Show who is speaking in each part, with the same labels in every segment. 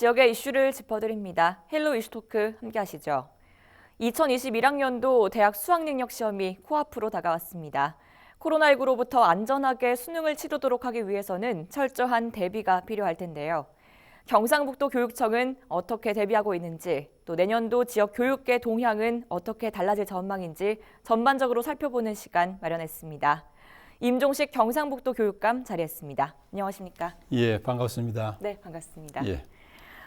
Speaker 1: 지역의 이슈를 짚어드립니다. 헬로 이슈 토크 함께 하시죠. 2021학년도 대학 수학능력 시험이 코앞으로 다가왔습니다. 코로나19로부터 안전하게 수능을 치르도록 하기 위해서는 철저한 대비가 필요할 텐데요. 경상북도 교육청은 어떻게 대비하고 있는지, 또 내년도 지역 교육계 동향은 어떻게 달라질 전망인지 전반적으로 살펴보는 시간 마련했습니다. 임종식 경상북도 교육감 자리했습니다. 안녕하십니까?
Speaker 2: 예, 반갑습니다.
Speaker 1: 네, 반갑습니다.
Speaker 2: 예,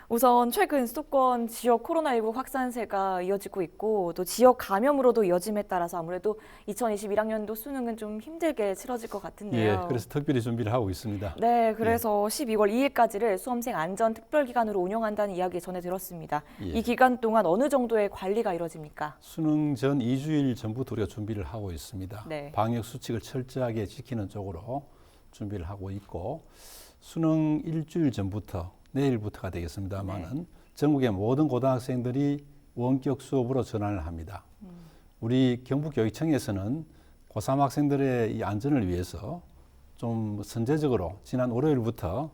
Speaker 1: 우선 최근 수도권 지역 코로나19 확산세가 이어지고 있고 또 지역 감염으로도 이어짐에 따라서 아무래도 2021학년도 수능은 좀 힘들게 치러질 것 같은데요.
Speaker 2: 예, 그래서 특별히 준비를 하고 있습니다.
Speaker 1: 네, 그래서 12월 2일까지를 수험생 안전 특별 기간으로 운영한다는 이야기 전해 들었습니다.
Speaker 2: 예.
Speaker 1: 이 기간 동안 어느 정도의 관리가 이루어집니까?
Speaker 2: 수능 전 2주일 전부터 우리가 준비를 하고 있습니다.
Speaker 1: 네.
Speaker 2: 방역 수칙을 철저하게 지키는 쪽으로 준비를 하고 있고 수능 일주일 전부터 내일부터가 되겠습니다만은
Speaker 1: 네.
Speaker 2: 전국의 모든 고등학생들이 원격 수업으로 전환을 합니다.
Speaker 1: 음.
Speaker 2: 우리 경북교육청에서는 고3 학생들의 이 안전을 위해서 좀 선제적으로 지난 월요일부터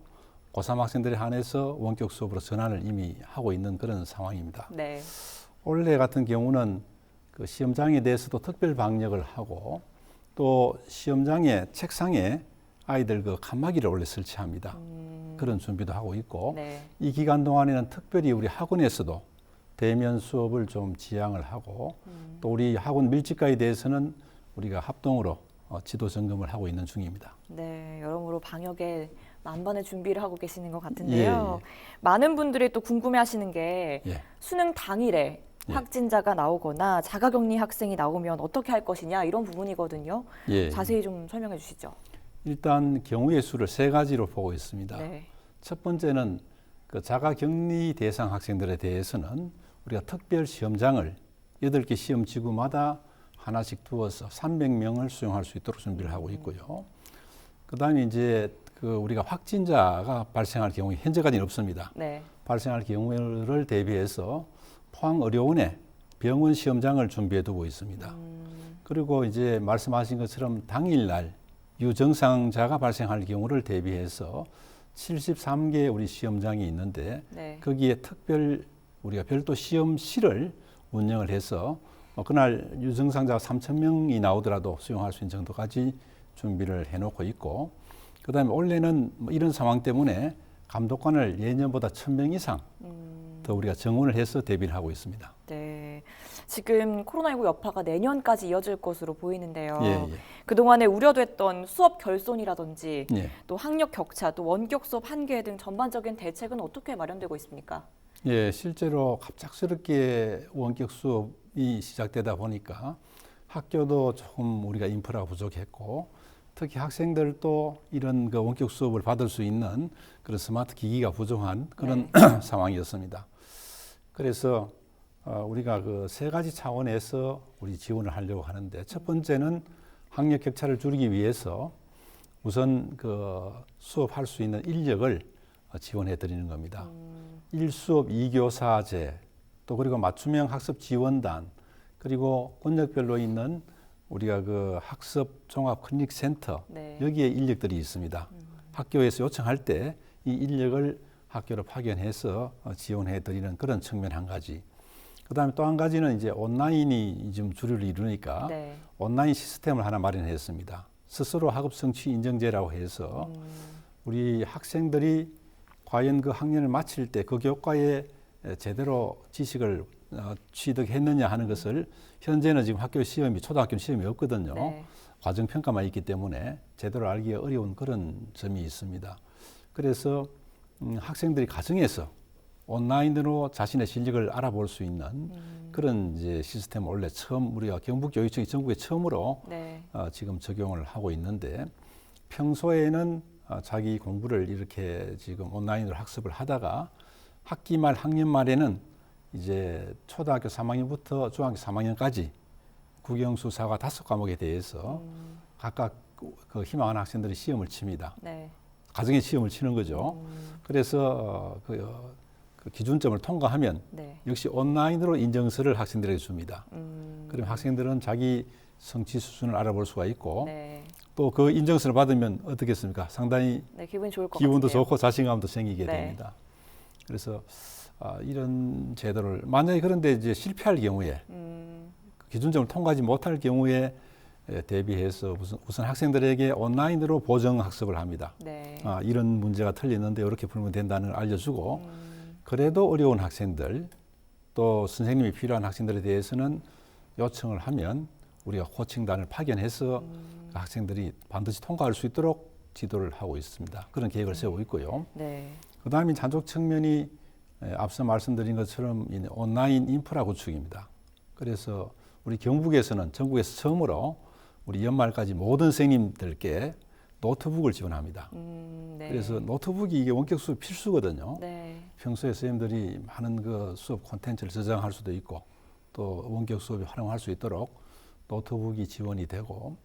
Speaker 2: 고3 학생들에 한해서 원격 수업으로 전환을 이미 하고 있는 그런 상황입니다.
Speaker 1: 네.
Speaker 2: 올해 같은 경우는 그 시험장에 대해서도 특별 방역을 하고 또 시험장의 책상에 아이들 그 칸막이를 원래 설치합니다. 그런 준비도 하고 있고
Speaker 1: 음. 네.
Speaker 2: 이 기간 동안에는 특별히 우리 학원에서도 대면 수업을 좀 지향을 하고
Speaker 1: 음.
Speaker 2: 또 우리 학원 밀집가에 대해서는 우리가 합동으로 어, 지도 점검을 하고 있는 중입니다.
Speaker 1: 네, 여러모로 방역에 만반의 준비를 하고 계시는 것 같은데요.
Speaker 2: 예,
Speaker 1: 많은 분들이 또 궁금해하시는 게
Speaker 2: 예.
Speaker 1: 수능 당일에
Speaker 2: 예.
Speaker 1: 확진자가 나오거나 자가격리 학생이 나오면 어떻게 할 것이냐 이런 부분이거든요.
Speaker 2: 예.
Speaker 1: 자세히 좀 설명해 주시죠.
Speaker 2: 일단 경우의 수를 세 가지로 보고 있습니다.
Speaker 1: 네.
Speaker 2: 첫 번째는 그 자가 격리 대상 학생들에 대해서는 우리가 특별 시험장을 여덟 개 시험 지구마다 하나씩 두어서 300명을 수용할 수 있도록 준비를 하고 있고요. 그다음에 이제 그 우리가 확진자가 발생할 경우에 현재까지는 없습니다.
Speaker 1: 네.
Speaker 2: 발생할 경우를 대비해서 포항 의료원에 병원 시험장을 준비해 두고 있습니다. 그리고 이제 말씀하신 것처럼 당일날 유증상자가 발생할 경우를 대비해서 73개 우리 시험장이 있는데
Speaker 1: 네.
Speaker 2: 거기에 특별 우리가 별도 시험실을 운영을 해서 어, 그날 유증상자가 3천 명이 나오더라도 수용할 수 있는 정도까지 준비를 해놓고 있고 그다음에 올해는 뭐 이런 상황 때문에 감독관을 예년보다 1,000명 이상 더 우리가 정원을 해서 대비를 하고 있습니다.
Speaker 1: 네. 지금 코로나19 여파가 내년까지 이어질 것으로 보이는데요.
Speaker 2: 예, 예.
Speaker 1: 그동안에 우려됐던 수업 결손이라든지
Speaker 2: 예.
Speaker 1: 또 학력 격차, 또 원격 수업 한계 등 전반적인 대책은 어떻게 마련되고 있습니까?
Speaker 2: 예, 실제로 갑작스럽게 원격 수업이 시작되다 보니까 학교도 조금 우리가 인프라가 부족했고 특히 학생들도 이런 그 원격 수업을 받을 수 있는 그런 스마트 기기가 부족한 그런 상황이었습니다. 그래서 어, 우리가 그 세 가지 차원에서 우리 지원을 하려고 하는데 첫 번째는 학력 격차를 줄이기 위해서 우선 그 수업할 수 있는 인력을 어, 지원해 드리는 겁니다. 일수업 이교사제 또 그리고 맞춤형 학습 지원단 그리고 권역별로 있는 우리가 그 학습 종합 클리닉 센터
Speaker 1: 네.
Speaker 2: 여기에 인력들이 있습니다. 학교에서 요청할 때 이 인력을 학교로 파견해서 어, 지원해 드리는 그런 측면 한 가지. 그다음에 또 한 가지는 이제 온라인이 좀 주류를 이루니까
Speaker 1: 네.
Speaker 2: 온라인 시스템을 하나 마련했습니다. 스스로 학업 성취 인정제라고 해서 우리 학생들이 과연 그 학년을 마칠 때 그 교과에 제대로 지식을 어, 취득했느냐 하는 것을 현재는 지금 학교 시험이 초등학교 시험이 없거든요.
Speaker 1: 네.
Speaker 2: 과정 평가만 있기 때문에 제대로 알기가 어려운 그런 점이 있습니다. 그래서 음, 학생들이 가정에서 온라인으로 자신의 실력을 알아볼 수 있는 그런 이제 시스템 을 원래 처음 우리가 경북교육청이 전국에 처음으로
Speaker 1: 네.
Speaker 2: 어, 지금 적용을 하고 있는데 평소에는 어, 자기 공부를 이렇게 지금 온라인으로 학습을 하다가 학기 말 학년 말에는 이제 초등학교 3학년부터 중학교 3학년까지 국영수 사과 다섯 과목에 대해서 각각 그- 그 희망하는 학생들이 시험을 칩니다.
Speaker 1: 네.
Speaker 2: 가정의 시험을 치는 거죠. 그래서 어, 그, 어, 그 기준점을 통과하면
Speaker 1: 네.
Speaker 2: 역시 온라인으로 인정서를 학생들에게 줍니다.
Speaker 1: 음,
Speaker 2: 그럼 학생들은 자기 성취 수준을 알아볼 수가 있고
Speaker 1: 네.
Speaker 2: 또그 인정서를 받으면 어떻겠습니까? 상당히
Speaker 1: 네, 기분이 좋을 것
Speaker 2: 기분도
Speaker 1: 같은데요.
Speaker 2: 좋고 자신감도 생기게
Speaker 1: 네.
Speaker 2: 됩니다. 그래서 아, 이런 제도를 만약에 그런데 이제 실패할 경우에
Speaker 1: 음,
Speaker 2: 그 기준점을 통과하지 못할 경우에 에, 대비해서 우선, 우선 학생들에게 온라인으로 보정 학습을 합니다.
Speaker 1: 네.
Speaker 2: 아, 이런 문제가 틀리는데 이렇게 풀면 된다는 걸 알려주고
Speaker 1: 음,
Speaker 2: 그래도 어려운 학생들 또 선생님이 필요한 학생들에 대해서는 요청을 하면 우리가 코칭단을 파견해서
Speaker 1: 음,
Speaker 2: 그 학생들이 반드시 통과할 수 있도록 지도를 하고 있습니다. 그런 계획을 세우고 있고요.
Speaker 1: 네.
Speaker 2: 그 다음에 잔족 측면이 에, 앞서 말씀드린 것처럼 이 온라인 인프라 구축입니다. 그래서 우리 경북에서는 전국에서 처음으로 우리 연말까지 모든 선생님들께 노트북을 지원합니다.
Speaker 1: 음, 네.
Speaker 2: 그래서 노트북이 이게 원격 수업 필수거든요.
Speaker 1: 네.
Speaker 2: 평소에 선생님들이 많은 그 수업 콘텐츠를 저장할 수도 있고 또 원격 수업에 활용할 수 있도록 노트북이 지원이 되고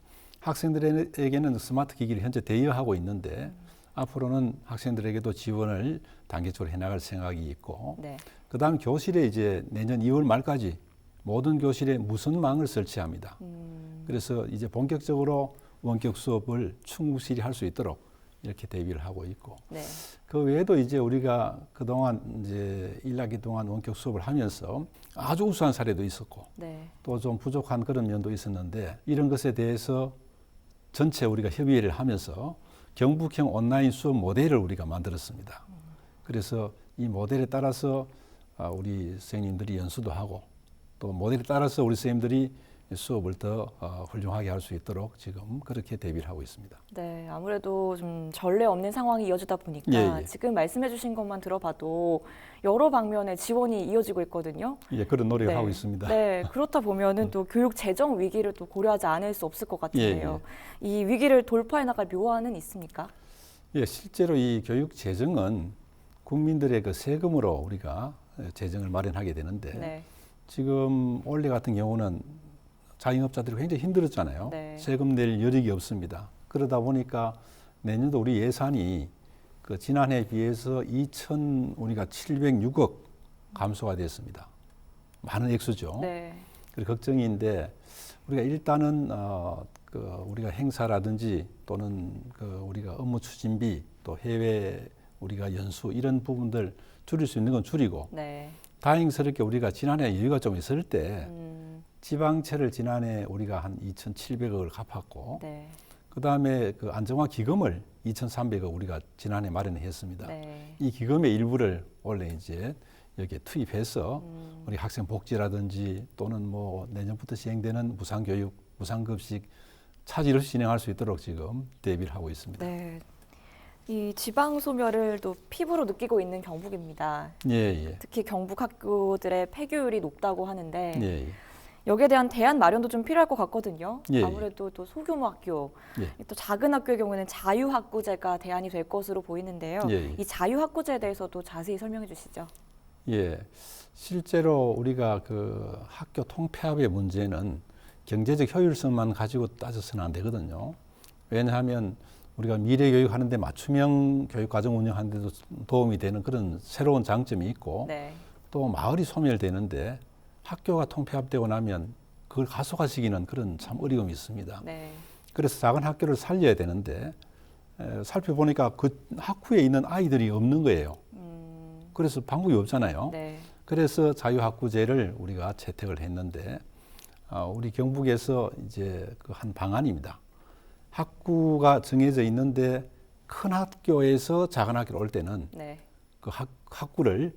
Speaker 2: 학생들에게는 스마트 기기를 현재 대여하고 있는데 앞으로는 학생들에게도 지원을 단계적으로 해나갈 생각이 있고
Speaker 1: 네.
Speaker 2: 그다음 교실에 이제 내년 2월 말까지 모든 교실에 무선망을 설치합니다.
Speaker 1: 음,
Speaker 2: 그래서 이제 본격적으로 원격 수업을 충실히 할 수 있도록 이렇게 대비를 하고 있고
Speaker 1: 네.
Speaker 2: 그 외에도 이제 우리가 그동안 이제 1학기 동안 원격 수업을 하면서 아주 우수한 사례도 있었고
Speaker 1: 네.
Speaker 2: 또좀 부족한 그런 면도 있었는데 이런 것에 대해서 전체 우리가 협의를 하면서 경북형 온라인 수업 모델을 우리가 만들었습니다. 그래서 이 모델에 따라서 아, 우리 선생님들이 연수도 하고 또 모델에 따라서 우리 선생님들이 수업을 더 어, 훌륭하게 할 수 있도록 지금 그렇게 대비를 하고 있습니다.
Speaker 1: 네, 아무래도 좀 전례 없는 상황이 이어지다 보니까
Speaker 2: 예, 예.
Speaker 1: 지금 말씀해주신 것만 들어봐도 여러 방면의 지원이 이어지고 있거든요.
Speaker 2: 예, 그런 노력을
Speaker 1: 네.
Speaker 2: 하고 있습니다.
Speaker 1: 네, 그렇다 보면은 또 교육 재정 위기를 또 고려하지 않을 수 없을 것 같은데요.
Speaker 2: 예,
Speaker 1: 이 위기를 돌파해 나갈 묘안은 있습니까?
Speaker 2: 예, 실제로 이 교육 재정은 국민들의 그 세금으로 우리가 재정을 마련하게 되는데
Speaker 1: 네,
Speaker 2: 지금 올해 같은 경우는 자영업자들이 굉장히 힘들었잖아요.
Speaker 1: 네.
Speaker 2: 세금 낼 여력이 없습니다. 그러다 보니까 내년도 우리 예산이 그 지난해에 비해서 2천 우리가 706억 감소가 됐습니다. 많은 액수죠.
Speaker 1: 네,
Speaker 2: 그 걱정인데 우리가 일단은 어, 그 우리가 행사라든지 또는 그 우리가 업무 추진비 또 해외 우리가 연수 이런 부분들 줄일 수 있는 건 줄이고
Speaker 1: 네,
Speaker 2: 다행스럽게 우리가 지난해 여유가 좀 있을 때
Speaker 1: 음,
Speaker 2: 지방채를 지난해 우리가 한 2,700억을 갚았고
Speaker 1: 네,
Speaker 2: 그 다음에 그 안정화 기금을 2,300억 우리가 지난해 마련했습니다.
Speaker 1: 네,
Speaker 2: 이 기금의 일부를 원래 이제 여기에 투입해서
Speaker 1: 음,
Speaker 2: 우리 학생 복지라든지 또는 뭐 내년부터 시행되는 무상 교육, 무상 급식 차질 없이 진행할 수 있도록 지금 대비를 하고 있습니다.
Speaker 1: 네. 이 지방 소멸을 또 피부로 느끼고 있는 경북입니다.
Speaker 2: 예, 예.
Speaker 1: 특히 경북 학교들의 폐교율이 높다고 하는데
Speaker 2: 예, 예.
Speaker 1: 여기에 대한 대안 마련도 좀 필요할 것 같거든요.
Speaker 2: 예, 예.
Speaker 1: 아무래도 또 소규모 학교,
Speaker 2: 예.
Speaker 1: 또 작은 학교의 경우에는 자유학구제가 대안이 될 것으로 보이는데요.
Speaker 2: 예, 예.
Speaker 1: 이 자유학구제에 대해서도 자세히 설명해 주시죠.
Speaker 2: 예. 실제로 우리가 그 학교 통폐합의 문제는 경제적 효율성만 가지고 따져서는 안 되거든요. 왜냐하면 우리가 미래 교육 하는데 맞춤형 교육 과정 운영하는데도 도움이 되는 그런 새로운 장점이 있고
Speaker 1: 네.
Speaker 2: 또 마을이 소멸되는데 학교가 통폐합되고 나면 그걸 가속화시키는 그런 참 어려움이 있습니다.
Speaker 1: 네.
Speaker 2: 그래서 작은 학교를 살려야 되는데 에, 살펴보니까 그 학구에 있는 아이들이 없는 거예요.
Speaker 1: 음,
Speaker 2: 그래서 방법이 없잖아요.
Speaker 1: 네.
Speaker 2: 그래서 자유학구제를 우리가 채택을 했는데 아, 우리 경북에서 이제 그 한 방안입니다. 학구가 정해져 있는데 큰 학교에서 작은 학교로 올 때는
Speaker 1: 네.
Speaker 2: 그 학, 학구를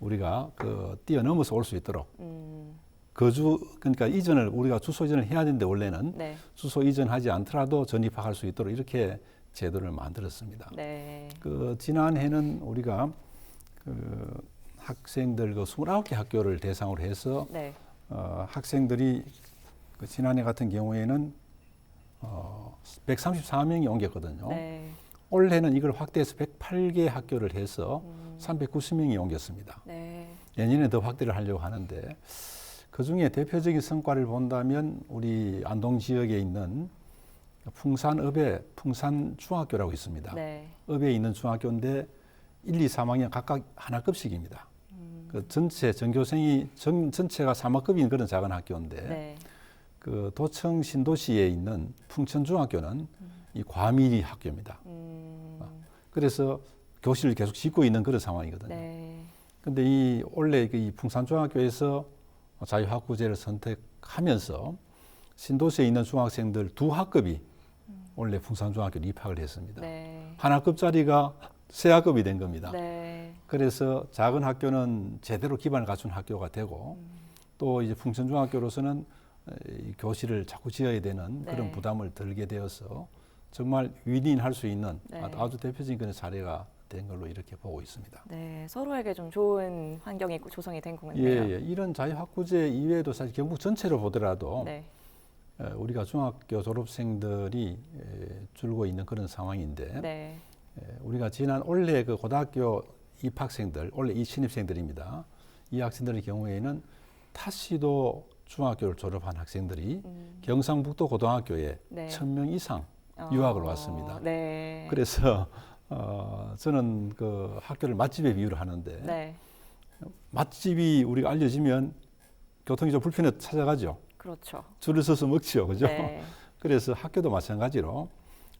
Speaker 2: 우리가 그 뛰어넘어서 올 수 있도록
Speaker 1: 음,
Speaker 2: 거주 그러니까 이전을 우리가 주소 이전을 해야 되는데 원래는
Speaker 1: 네.
Speaker 2: 주소 이전하지 않더라도 전입학할 수 있도록 이렇게 제도를 만들었습니다.
Speaker 1: 네.
Speaker 2: 그 지난해는 우리가 그 학생들 그 29개 학교를 대상으로 해서
Speaker 1: 네.
Speaker 2: 어, 학생들이 그 지난해 같은 경우에는 어, 134명이 옮겼거든요.
Speaker 1: 네.
Speaker 2: 올해는 이걸 확대해서 108개 학교를 해서
Speaker 1: 음,
Speaker 2: 390명이 옮겼습니다.
Speaker 1: 네.
Speaker 2: 내년에 더 확대를 하려고 하는데 그 중에 대표적인 성과를 본다면 우리 안동 지역에 있는 풍산읍에 풍산 중학교라고 있습니다.
Speaker 1: 네.
Speaker 2: 읍에 있는 중학교인데 1, 2, 3학년 각각 하나급씩입니다.
Speaker 1: 음,
Speaker 2: 그 전체 전교생이 전, 전체가 3학급인 그런 작은 학교인데
Speaker 1: 네.
Speaker 2: 그 도청 신도시에 있는 풍천중학교는 이 과밀 학교입니다.
Speaker 1: 음,
Speaker 2: 그래서 교실을 계속 짓고 있는 그런 상황이거든요.
Speaker 1: 네.
Speaker 2: 근데 이 원래 그이 풍산중학교에서 자유학구제를 선택하면서 신도시에 있는 중학생들 두 학급이 원래 풍산중학교에 입학을 했습니다.
Speaker 1: 네.
Speaker 2: 한 학급짜리가 세 학급이 된 겁니다.
Speaker 1: 네.
Speaker 2: 그래서 작은 학교는 제대로 기반을 갖춘 학교가 되고
Speaker 1: 음.
Speaker 2: 또 이제 풍천중학교로서는 이 교실을 자꾸 지어야 되는
Speaker 1: 네.
Speaker 2: 그런 부담을 들게 되어서 정말 윈윈할 수 있는
Speaker 1: 네.
Speaker 2: 아주 대표적인 그런 사례가 된 걸로 이렇게 보고 있습니다.
Speaker 1: 네, 서로에게 좀 좋은 환경이 조성이 된
Speaker 2: 예,
Speaker 1: 거군요.
Speaker 2: 예. 이런 자유학구제 이외에도 사실 경북 전체로 보더라도
Speaker 1: 네.
Speaker 2: 에, 우리가 중학교 졸업생들이 에, 줄고 있는 그런 상황인데
Speaker 1: 네.
Speaker 2: 에, 우리가 지난 올해 그 고등학교 입학생들, 올해 이 신입생들입니다. 이 학생들의 경우에는 타시도 중학교를 졸업한 학생들이
Speaker 1: 음,
Speaker 2: 경상북도 고등학교에
Speaker 1: 네.
Speaker 2: 천명 이상
Speaker 1: 어,
Speaker 2: 유학을 왔습니다.
Speaker 1: 네.
Speaker 2: 그래서 어, 저는 그 학교를 맛집에 비유를 하는데
Speaker 1: 네.
Speaker 2: 맛집이 우리가 알려지면 교통이 좀 불편해 찾아가죠.
Speaker 1: 그렇죠.
Speaker 2: 줄을 서서 먹죠, 그죠?
Speaker 1: 네.
Speaker 2: 그래서 학교도 마찬가지로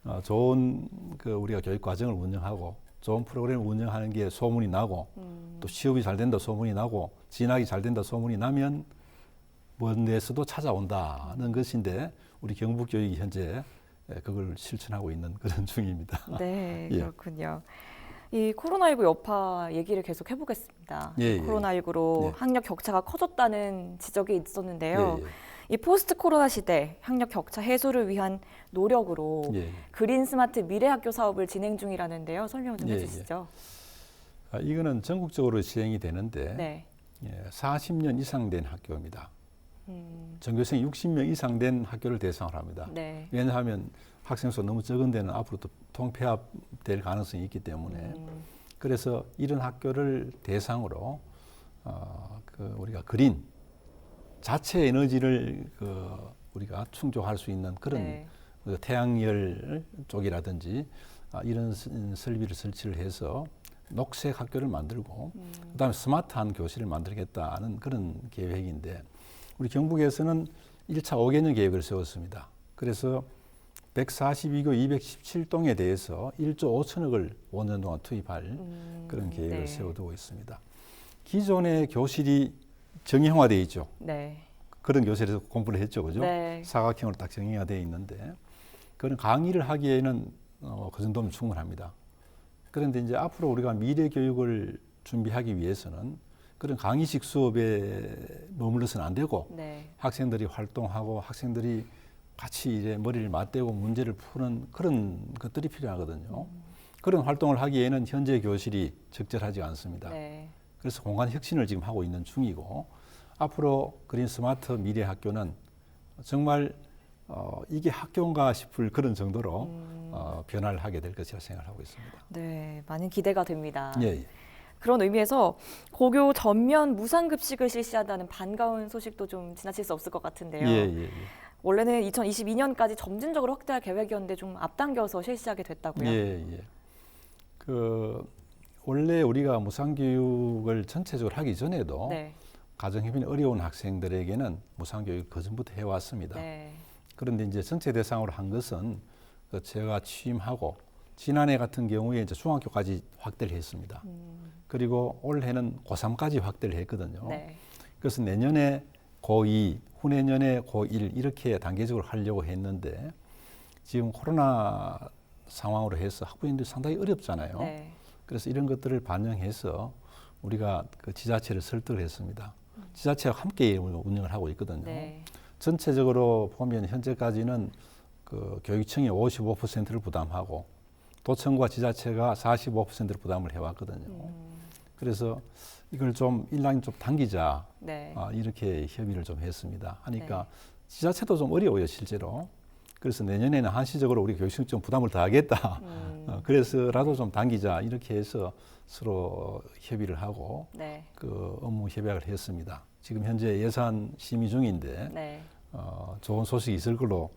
Speaker 2: 어, 좋은 그 우리가 교육 과정을 운영하고 좋은 프로그램을 운영하는 게 소문이 나고
Speaker 1: 음,
Speaker 2: 또 취업이 잘 된다 소문이 나고 진학이 잘 된다 소문이 나면 먼 데서도 찾아온다는 것인데 우리 경북 교육이 현재 예, 그걸 실천하고 있는 그런 중입니다.
Speaker 1: 네,
Speaker 2: 예.
Speaker 1: 그렇군요. 이 코로나19 여파 얘기를 계속 해보겠습니다.
Speaker 2: 예, 예.
Speaker 1: 코로나19로
Speaker 2: 네.
Speaker 1: 학력 격차가 커졌다는 지적이 있었는데요.
Speaker 2: 예,
Speaker 1: 이 포스트 코로나 시대 학력 격차 해소를 위한 노력으로
Speaker 2: 예, 예.
Speaker 1: 그린 스마트 미래학교 사업을 진행 중이라는데요. 설명 좀
Speaker 2: 예,
Speaker 1: 해주시죠.
Speaker 2: 아, 이거는 전국적으로 시행이 되는데
Speaker 1: 네.
Speaker 2: 예, 40년 이상 된 학교입니다.
Speaker 1: 음,
Speaker 2: 전교생 60명 이상 된 학교를 대상으로 합니다.
Speaker 1: 네.
Speaker 2: 왜냐하면 학생 수 너무 적은 데는 앞으로 또 통폐합 될 가능성이 있기 때문에
Speaker 1: 음,
Speaker 2: 그래서 이런 학교를 대상으로 어, 그 우리가 그린 자체 에너지를 그 우리가 충족할 수 있는 그런
Speaker 1: 네.
Speaker 2: 그 태양열 쪽이라든지 아, 이런 스- 설비를 설치를 해서 녹색 학교를 만들고
Speaker 1: 음,
Speaker 2: 그다음에 스마트한 교실을 만들겠다는 그런 계획인데 우리 경북에서는 1차 5개년 계획을 세웠습니다. 그래서 142교 217동에 대해서 1조 5천억을 5년 동안 투입할
Speaker 1: 음,
Speaker 2: 그런 계획을
Speaker 1: 네.
Speaker 2: 세워두고 있습니다. 기존의 교실이 정형화되어 있죠.
Speaker 1: 네.
Speaker 2: 그런 교실에서 공부를 했죠, 그죠?
Speaker 1: 네.
Speaker 2: 사각형으로 딱 정형화되어 있는데 그런 강의를 하기에는 어, 그 정도면 충분합니다. 그런데 이제 앞으로 우리가 미래 교육을 준비하기 위해서는 그런 강의식 수업에 머물러서는 안 되고
Speaker 1: 네.
Speaker 2: 학생들이 활동하고 학생들이 같이 이제 머리를 맞대고 문제를 푸는 그런 것들이 필요하거든요. 그런 활동을 하기에는 현재 교실이 적절하지 않습니다.
Speaker 1: 네.
Speaker 2: 그래서 공간 혁신을 지금 하고 있는 중이고 앞으로 그린 스마트 미래 학교는 정말 어, 이게 학교인가 싶을 그런 정도로
Speaker 1: 음,
Speaker 2: 어, 변화를 하게 될 것이라 생각하고 있습니다.
Speaker 1: 네. 많은 기대가 됩니다.
Speaker 2: 예, 예.
Speaker 1: 그런 의미에서 고교 전면 무상급식을 실시한다는 반가운 소식도 좀 지나칠 수 없을 것 같은데요.
Speaker 2: 예, 예, 예.
Speaker 1: 원래는 2022년까지 점진적으로 확대할 계획이었는데 좀 앞당겨서 실시하게 됐다고요.
Speaker 2: 예, 예. 그 원래 우리가 무상 교육을 전체적으로 하기 전에도
Speaker 1: 네.
Speaker 2: 가정 형편이 어려운 학생들에게는 무상 교육 그 전부터 해왔습니다.
Speaker 1: 네.
Speaker 2: 그런데 이제 전체 대상으로 한 것은 그 제가 취임하고 지난해 같은 경우에 이제 중학교까지 확대를 했습니다.
Speaker 1: 음,
Speaker 2: 그리고 올해는 고3까지 확대를 했거든요.
Speaker 1: 네.
Speaker 2: 그래서 내년에 고2, 후내년에 고1 이렇게 단계적으로 하려고 했는데 지금 코로나 상황으로 해서 학부모님들이 상당히 어렵잖아요.
Speaker 1: 네.
Speaker 2: 그래서 이런 것들을 반영해서 우리가 그 지자체를 설득을 했습니다. 지자체와 함께 운영을 하고 있거든요.
Speaker 1: 네.
Speaker 2: 전체적으로 보면 현재까지는 그 교육청이 55%를 부담하고 도청과 지자체가 45%를 부담을 해왔거든요.
Speaker 1: 음,
Speaker 2: 그래서 이걸 좀 일랑이 좀 당기자
Speaker 1: 네.
Speaker 2: 아, 이렇게 협의를 좀 했습니다. 하니까
Speaker 1: 네.
Speaker 2: 지자체도 좀 어려워요 실제로. 그래서 내년에는 한시적으로 우리 교육청 좀 부담을 더 하겠다.
Speaker 1: 음,
Speaker 2: 어, 그래서라도 좀 당기자 이렇게 해서 서로 협의를 하고
Speaker 1: 네.
Speaker 2: 그 업무 협약을 했습니다. 지금 현재 예산 심의 중인데
Speaker 1: 네.
Speaker 2: 어, 좋은 소식이 있을 걸로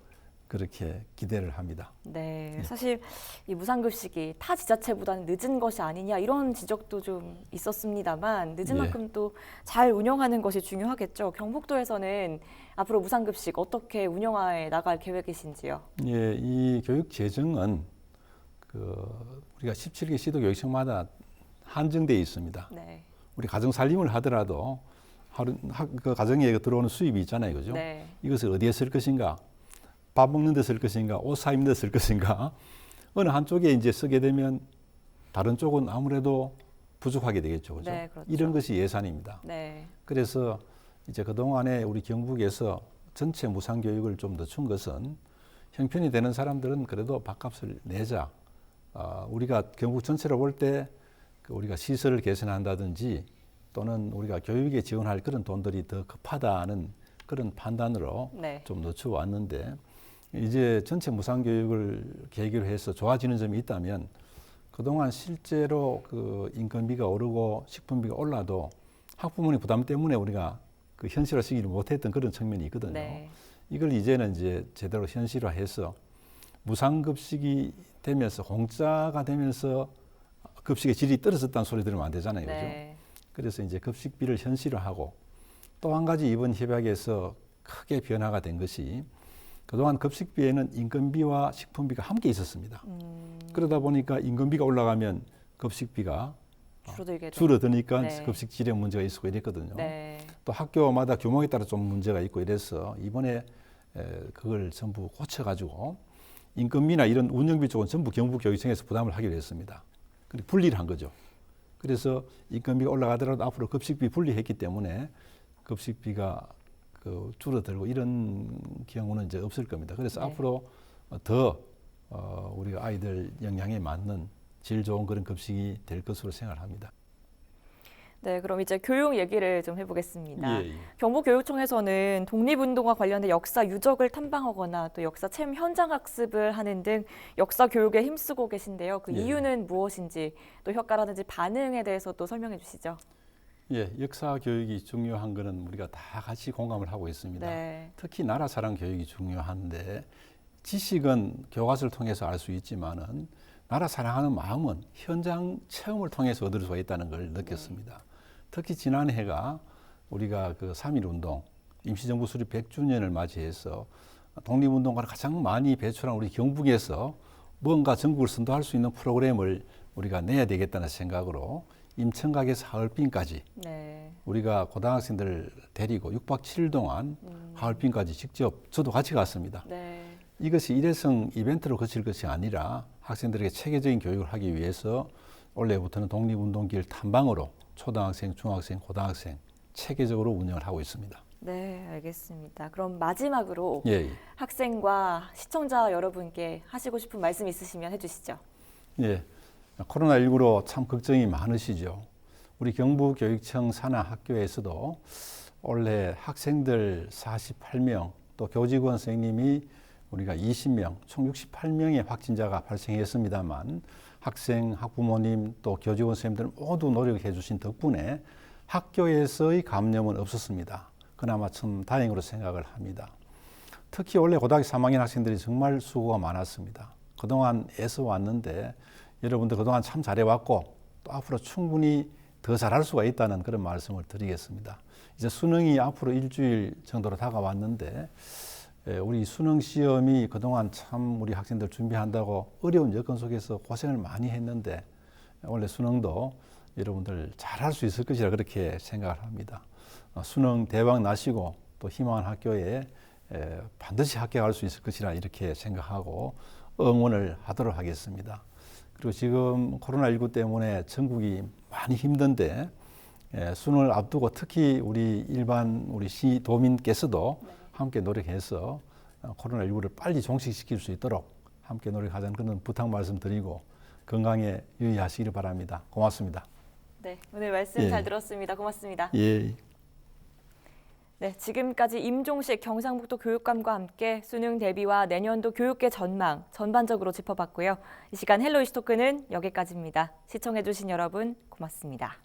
Speaker 2: 그렇게 기대를 합니다.
Speaker 1: 네.
Speaker 2: 예.
Speaker 1: 사실 이 무상급식이 타 지자체보다는 늦은 것이 아니냐 이런 지적도 좀 있었습니다만 늦은
Speaker 2: 예.
Speaker 1: 만큼 또 잘 운영하는 것이 중요하겠죠. 경북도에서는 앞으로 무상급식 어떻게 운영해 나갈 계획이신지요?
Speaker 2: 예, 이 교육 재정은 그 우리가 17개 시도 교육청마다 한정돼 있습니다.
Speaker 1: 네.
Speaker 2: 우리 가정 살림을 하더라도 하루 하- 그 가정에 들어오는 수입이 있잖아요, 그죠?
Speaker 1: 네.
Speaker 2: 이것을 어디에 쓸 것인가? 밥 먹는 데 쓸 것인가? 옷 사입는 데 쓸 것인가? 어느 한쪽에 이제 쓰게 되면 다른 쪽은 아무래도 부족하게 되겠죠, 그죠?
Speaker 1: 네, 그렇죠.
Speaker 2: 이런 것이 예산입니다.
Speaker 1: 네.
Speaker 2: 그래서 이제 그동안에 우리 경북에서 전체 무상 교육을 좀 늦춘 것은 형편이 되는 사람들은 그래도 밥값을 내자. 아, 우리가 경북 전체로 볼때그 우리가 시설을 개선한다든지 또는 우리가 교육에 지원할 그런 돈들이 더 급하다는 그런 판단으로
Speaker 1: 네.
Speaker 2: 좀 늦춰 왔는데 이제 전체 무상 교육을 계기로 해서 좋아지는 점이 있다면 그동안 실제로 그 인건비가 오르고 식품비가 올라도 학부모님 부담 때문에 우리가 그 현실화 시키지 못했던 그런 측면이 있거든요.
Speaker 1: 네.
Speaker 2: 이걸 이제는 이제 제대로 현실화해서 무상급식이 되면서 공짜가 되면서 급식의 질이 떨어졌다는 소리 들으면 안 되잖아요. 그죠?
Speaker 1: 네.
Speaker 2: 그래서 이제 급식비를 현실화하고 또 한 가지 이번 협약에서 크게 변화가 된 것이 그동안 급식비에는 인건비와 식품비가 함께 있었습니다.
Speaker 1: 음,
Speaker 2: 그러다 보니까 인건비가 올라가면 급식비가
Speaker 1: 줄어들게 되-
Speaker 2: 줄어드니까
Speaker 1: 네.
Speaker 2: 급식 질에 문제가 있고 이랬거든요.
Speaker 1: 네.
Speaker 2: 또 학교마다 규모에 따라 좀 문제가 있고 이래서 이번에 에, 그걸 전부 고쳐가지고 인건비나 이런 운영비 쪽은 전부 경북교육청에서 부담을 하기로 했습니다. 그리고 분리를 한 거죠. 그래서 인건비가 올라가더라도 앞으로 급식비 분리했기 때문에 급식비가 그 줄어들고 이런 경우는 이제 없을 겁니다. 그래서
Speaker 1: 네.
Speaker 2: 앞으로 더 어, 우리가 아이들 영양에 맞는 질 좋은 그런 급식이 될 것으로 생각합니다.
Speaker 1: 네, 그럼 이제 교육 얘기를 좀 해보겠습니다.
Speaker 2: 예, 예.
Speaker 1: 경북교육청에서는 독립운동과 관련된 역사 유적을 탐방하거나 또 역사 챔 현장 학습을 하는 등 역사 교육에 힘쓰고 계신데요. 그
Speaker 2: 예.
Speaker 1: 이유는 무엇인지 또 효과라든지 반응에 대해서 또 설명해 주시죠.
Speaker 2: 예, 역사 교육이 중요한 거는 우리가 다 같이 공감을 하고 있습니다.
Speaker 1: 네.
Speaker 2: 특히 나라 사랑 교육이 중요한데 지식은 교과서를 통해서 알 수 있지만은 나라 사랑하는 마음은 현장 체험을 통해서 얻을 수가 있다는 걸 느꼈습니다. 특히 지난해가 우리가 그 3.1 운동 임시정부 수립 100주년을 맞이해서 독립운동가를 가장 많이 배출한 우리 경북에서 뭔가 전국을 선도할 수 있는 프로그램을 우리가 내야 되겠다는 생각으로 임청각에서 하얼빈까지
Speaker 1: 네.
Speaker 2: 우리가 고등학생들 데리고 6박 7일 동안
Speaker 1: 음.
Speaker 2: 하얼빈까지 직접 저도 같이 갔습니다.
Speaker 1: 네.
Speaker 2: 이것이 일회성 이벤트로 그칠 것이 아니라 학생들에게 체계적인 교육을 하기 위해서 올해부터는 독립운동길 탐방으로 초등학생, 중학생, 고등학생 체계적으로 운영을 하고 있습니다.
Speaker 1: 네, 알겠습니다. 그럼 마지막으로
Speaker 2: 예,
Speaker 1: 학생과 시청자 여러분께 하시고 싶은 말씀 있으시면 해주시죠.
Speaker 2: 예. 코로나19로 참 걱정이 많으시죠. 우리 경북교육청 산하 학교에서도 올해 학생들 48명 또 교직원 선생님이 우리가 20명, 총 68명의 확진자가 발생했습니다만 학생, 학부모님 또 교직원 선생님들 모두 노력해 주신 덕분에 학교에서의 감염은 없었습니다. 그나마 참 다행으로 생각을 합니다. 특히 원래 고등학교 3학년 학생들이 정말 수고가 많았습니다. 그동안 애써 왔는데 여러분들 그동안 참 잘해왔고 또 앞으로 충분히 더 잘할 수가 있다는 그런 말씀을 드리겠습니다. 이제 수능이 앞으로 일주일 정도로 다가왔는데 에, 우리 수능 시험이 그동안 참 우리 학생들 준비한다고 어려운 여건 속에서 고생을 많이 했는데 원래 수능도 여러분들 잘할 수 있을 것이라 그렇게 생각을 합니다. 어, 수능 대박 나시고 또 희망한 학교에 에, 반드시 합격할 수 있을 것이라 이렇게 생각하고 응원을 하도록 하겠습니다. 그리고 지금 코로나19 때문에 전국이 많이 힘든데 에, 수능을 앞두고 특히 우리 일반 우리 시 도민께서도 함께 노력해서 어, 코로나19를 빨리 종식시킬 수 있도록 함께 노력하자는 그런 부탁 말씀드리고 건강에 유의하시기를 바랍니다. 고맙습니다.
Speaker 1: 네, 오늘 말씀
Speaker 2: 예.
Speaker 1: 잘 들었습니다. 고맙습니다.
Speaker 2: 예.
Speaker 1: 네, 지금까지 임종식 경상북도 교육감과 함께 수능 대비와 내년도 교육계 전망 전반적으로 짚어봤고요. 이 시간 헬로이시 토크는 여기까지입니다. 시청해주신 여러분 고맙습니다.